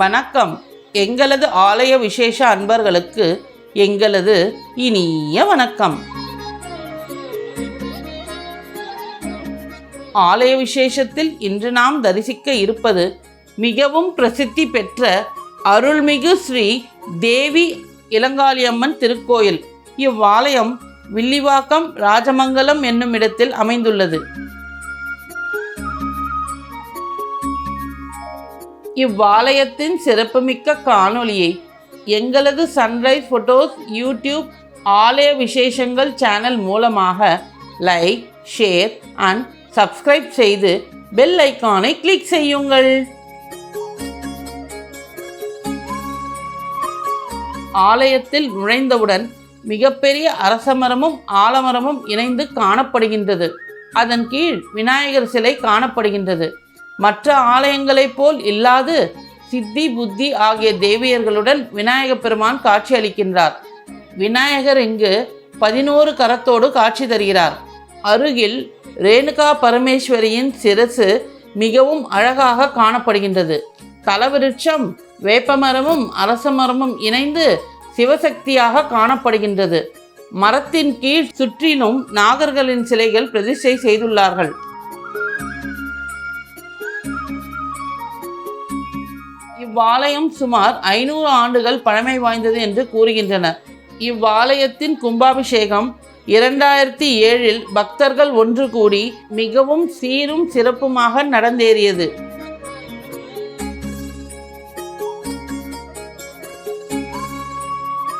வணக்கம். எங்களது ஆலய விசேஷ அன்பர்களுக்கு எங்களது இனிய வணக்கம். ஆலய விசேஷத்தில் இன்று நாம் தரிசிக்க இருப்பது மிகவும் பிரசித்தி பெற்ற அருள்மிகு ஸ்ரீ தேவி இளங்காளியம்மன் திருக்கோயில். இவ்வாலயம் வில்லிவாக்கம் ராஜமங்கலம் என்னும் இடத்தில் அமைந்துள்ளது. இவ்வாலயத்தின் சிறப்புமிக்க காணொளியை எங்களது சன்ரைஸ் ஃபோட்டோஸ் யூடியூப் ஆலய விசேஷங்கள் சேனல் மூலமாக லைக் ஷேர் அண்ட் சப்ஸ்கிரைப் செய்து பெல் ஐக்கானை கிளிக் செய்யுங்கள். ஆலயத்தில் நுழைந்தவுடன் மிகப்பெரிய அரசமரமும் ஆலமரமும் இணைந்து காணப்படுகின்றது. அதன் கீழ் விநாயகர் சிலை காணப்படுகின்றது. மற்ற ஆலயங்களைப் போல் இல்லாது சித்தி புத்தி ஆகிய தேவியர்களுடன் விநாயக பெருமான் காட்சியளிக்கின்றார் விநாயகர் இங்கு பதினோரு கரத்தோடு காட்சி தருகிறார். அருகில் ரேணுகா பரமேஸ்வரியின் சிரசு மிகவும் அழகாக காணப்படுகின்றது. தலவிருட்சம் வேப்பமரமும் அரசமரமும் இணைந்து சிவசக்தியாக காணப்படுகின்றது. மரத்தின் கீழ் சுற்றிலும் நாகர்களின் சிலைகள் பிரதிஷ்டை செய்துள்ளார்கள். இவ்வாலயம் சுமார் ஐநூறு ஆண்டுகள் பழமை வாய்ந்தது என்று கூறுகின்றனர். இவ்வாலயத்தின் கும்பாபிஷேகம் இரண்டாயிரத்தி ஏழில் பக்தர்கள் ஒன்று கூடி மிகவும் சீரும் சிறப்புமாக நடந்தேறியது.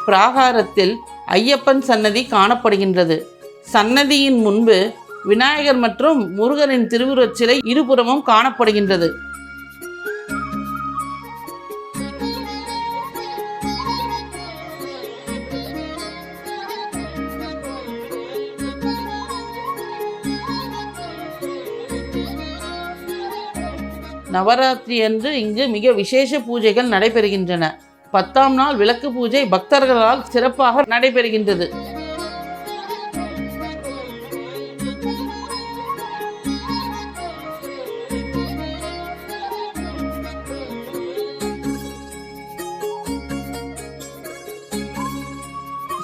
பிராகாரத்தில் ஐயப்பன் சன்னதி காணப்படுகின்றது. சன்னதியின் முன்பு விநாயகர் மற்றும் முருகனின் திருவுருவச் சிலை இருபுறமும் காணப்படுகின்றது. நவராத்திரி அன்று இங்கு மிக விசேஷ பூஜைகள் நடைபெறுகின்றன. பத்தாம் நாள் விளக்கு பூஜை பக்தர்களால் சிறப்பாக நடைபெறுகின்றது.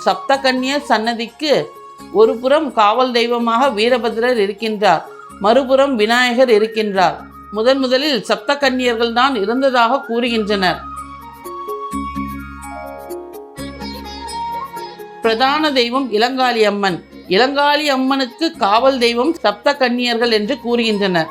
சப்தகன்யர் சன்னதிக்கு ஒரு புறம் காவல் தெய்வமாக வீரபத்ரர் இருக்கின்றார். மறுபுறம் விநாயகர் இருக்கின்றார். முதன் முதலில் சப்தகன்னியர்கள் தான் இருந்ததாக கூறுகின்றனர். பிரதான தெய்வம் இளங்காளி அம்மன். இளங்காளி அம்மனுக்கு காவல் தெய்வம் சப்த கன்னியர்கள் என்று கூறுகின்றனர்.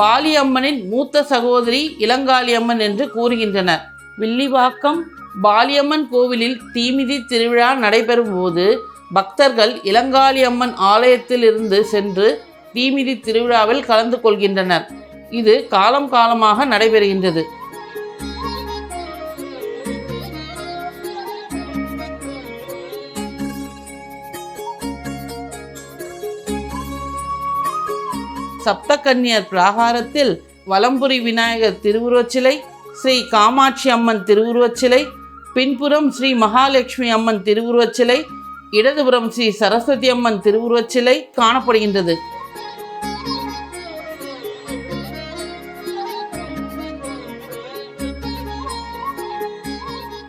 பாலி அம்மனின் மூத்த சகோதரி இளங்காளி அம்மன் என்று கூறுகின்றனர். வில்லிவாக்கம் பாலியம்மன் கோவிலில் தீமிதி திருவிழா நடைபெறும் போது பக்தர்கள் இளங்காளியம்மன் ஆலயத்தில் இருந்து சென்று தீமிதி திருவிழாவில் கலந்து கொள்கின்றனர். இது காலம் காலமாக நடைபெறுகின்றது. சப்தகன்னியர் பிராகாரத்தில் வலம்புரி விநாயகர் திருவுருவச்சிலை ஸ்ரீ காமாட்சி அம்மன் திருவுருவச் சிலை பின்புறம் ஸ்ரீ மகாலட்சுமி அம்மன் திருவுருவச் சிலை இடதுபுறம் ஸ்ரீ சரஸ்வதி அம்மன் திருவுருவச் சிலை காணப்படுகின்றது.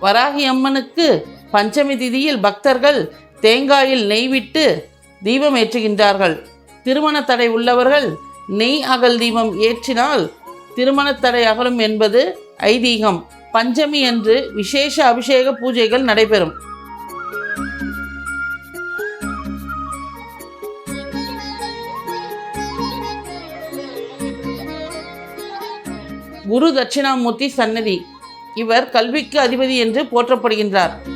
வராகி அம்மனுக்கு பஞ்சமி திதியில் பக்தர்கள் தேங்காயில் நெய் விட்டு தீபம் ஏற்றுகின்றார்கள். திருமண தடை உள்ளவர்கள் நெய் அகல் தீபம் ஏற்றினால் திருமண தடை அகலும் என்பது ஐதீகம் பஞ்சமி அன்று விசேஷ அபிஷேக பூஜைகள் நடைபெறும். குரு தட்சிணாமூர்த்தி சன்னதி. இவர் கல்விக்கு அதிபதி என்று போற்றப்படுகின்றார்.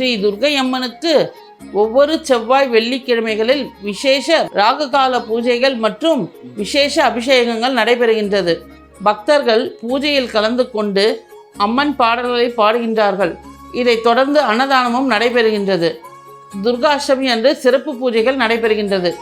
ஸ்ரீ துர்க்கை அம்மனுக்கு ஒவ்வொரு செவ்வாய் வெள்ளிக்கிழமைகளில் விசேஷ ராககால பூஜைகள் மற்றும் விசேஷ அபிஷேகங்கள் நடைபெறுகின்றது. பக்தர்கள் பூஜையில் கலந்து கொண்டு அம்மன் பாடல்களை பாடுகின்றார்கள். இதைத் தொடர்ந்து அன்னதானமும் நடைபெறுகின்றது. துர்காஷ்டமி அன்று சிறப்பு பூஜைகள் நடைபெறுகின்றது.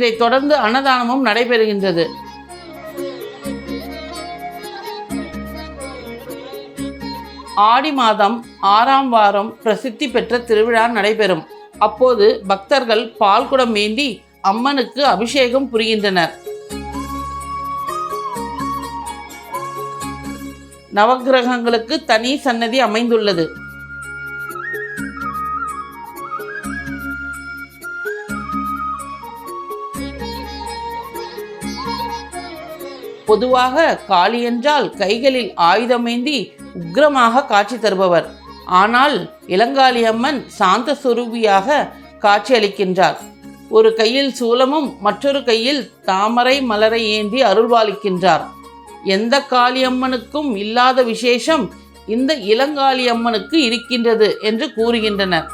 இதைத் தொடர்ந்து அன்னதானமும் நடைபெறுகின்றது. ஆடி மாதம் ஆறாம் வாரம் பிரசித்தி பெற்ற திருவிழா நடைபெறும். அப்போது பக்தர்கள் பால்குடம் ஏந்தி அம்மனுக்கு அபிஷேகம் புரிகின்றனர். நவக்கிரகங்களுக்கு தனி சன்னதி அமைந்துள்ளது. பொதுவாக காளி என்றால் கைகளில் ஆயுதமேந்தி உக்கிரமாக காட்சி தருபவர். ஆனால் இளங்காளி அம்மன் சாந்த சுரூபியாக காட்சியளிக்கின்றார் ஒரு கையில் சூலமும் மற்றொரு கையில் தாமரை மலரை ஏந்தி அருள்வாளிக்கின்றார். எந்த காளியம்மனுக்கும் இல்லாத விசேஷம் இந்த இளங்காளி அம்மனுக்கு இருக்கின்றது என்று கூறுகின்றனர்.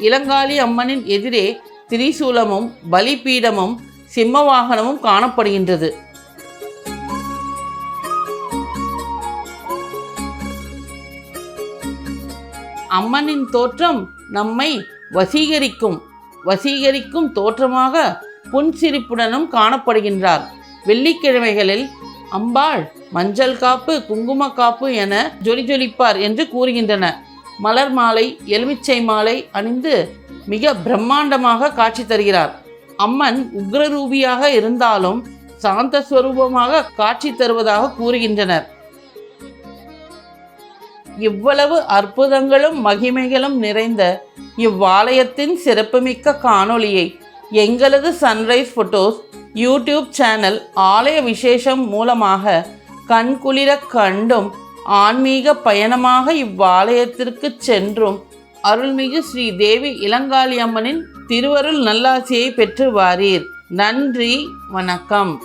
இளங்காளி அம்மனின் எதிரே திரிசூலமும் பலிபீடமும் சிம்ம வாகனமும் காணப்படுகின்றது. அம்மனின் தோற்றம் நம்மை வசீகரிக்கும் வசீகரிக்கும் தோற்றமாக புன்சிரிப்புடனும் காணப்படுகின்றார். வெள்ளிக்கிழமைகளில் அம்பாள் மஞ்சள் காப்பு குங்கும காப்பு என ஜொலி ஜொலிப்பார் என்று கூறுகின்றன. மலர் மாலை எலுமிச்சை மாலை அணிந்து மிக பிரம்மாண்டமாக காட்சி தருகிறார். அம்மன் உக்ரரூபியாக இருந்தாலும் சாந்த ஸ்வரூபமாக காட்சி தருவதாக கூறுகின்றனர். இவ்வளவு அற்புதங்களும் மகிமைகளும் நிறைந்த இவ்வாலயத்தின் சிறப்புமிக்க காணொளியை எங்களது சன்ரைஸ் ஃபோட்டோஸ் யூடியூப் சேனல் ஆலய விசேஷம் மூலமாக கண்குளிர கண்டும் ஆன்மீக பயணமாக இவ்வாலயத்திற்கு சென்றும் அருள்மிகு ஸ்ரீ தேவி இளங்காளி அம்மனின் திருவருள் நல்லாசியை பெற்று வாரீர். நன்றி வணக்கம்.